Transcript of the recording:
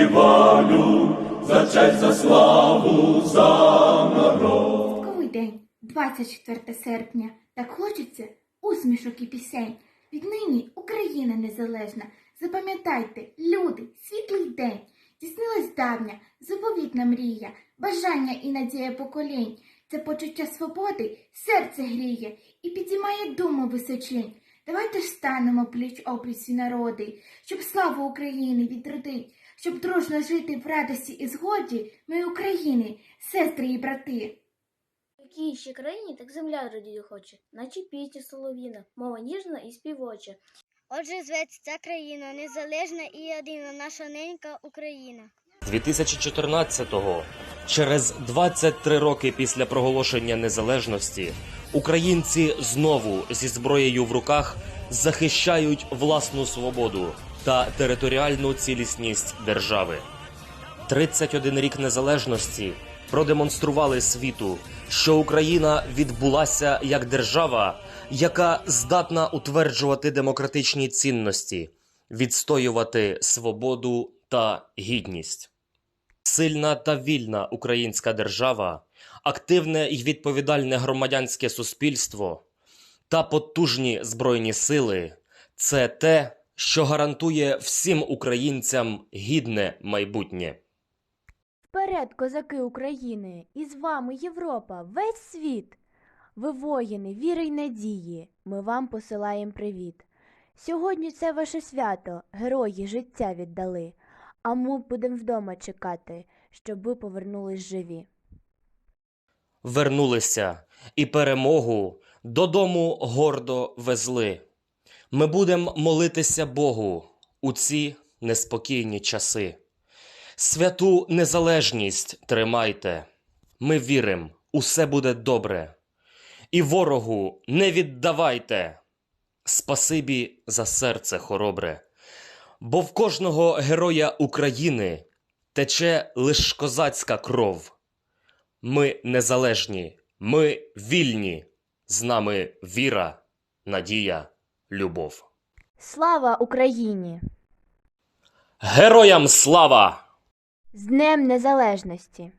і волю, за честь, за славу, за народ. Святковий день, 24 серпня, так хочеться усмішок і пісень. Віднині Україна незалежна. Запам'ятайте, люди, світлий день. Здійснилась давня, заповітна мрія, бажання і надія поколінь. Це почуття свободи, серце гріє і підіймає думу височинь. Давайте ж станемо пліч опліч народи, щоб славу України відродить, щоб дружно жити в радості і згоді, ми України, сестри і брати. В якій ще країні так земля радіє хоче, наче пісня солов'їна, мова ніжна і співоча. Отже, зветься ця країна незалежна і єдина наша ненька Україна. 2014-го, через 23 роки після проголошення незалежності, українці знову зі зброєю в руках захищають власну свободу та територіальну цілісність держави. 31 рік незалежності продемонстрували світу, що Україна відбулася як держава, яка здатна утверджувати демократичні цінності, відстоювати свободу та гідність. Сильна та вільна українська держава, активне і відповідальне громадянське суспільство та потужні збройні сили це те, що гарантує всім українцям гідне майбутнє. Вперед, козаки України, і з вами Європа, весь світ. Ви воїни, віри й надії, ми вам посилаєм привіт. Сьогодні це ваше свято, герої життя віддали, а ми будем вдома чекати, щоб ви повернулись живі. Вернулися і перемогу додому гордо везли. Ми будемо молитися Богу у ці неспокійні часи. Святу незалежність тримайте. Ми віримо, усе буде добре. І ворогу не віддавайте. Спасибі за серце хоробре. Бо в кожного героя України тече лиш козацька кров. Ми незалежні, ми вільні. З нами віра, надія, любов. Слава Україні! Героям слава! З Днем Незалежності!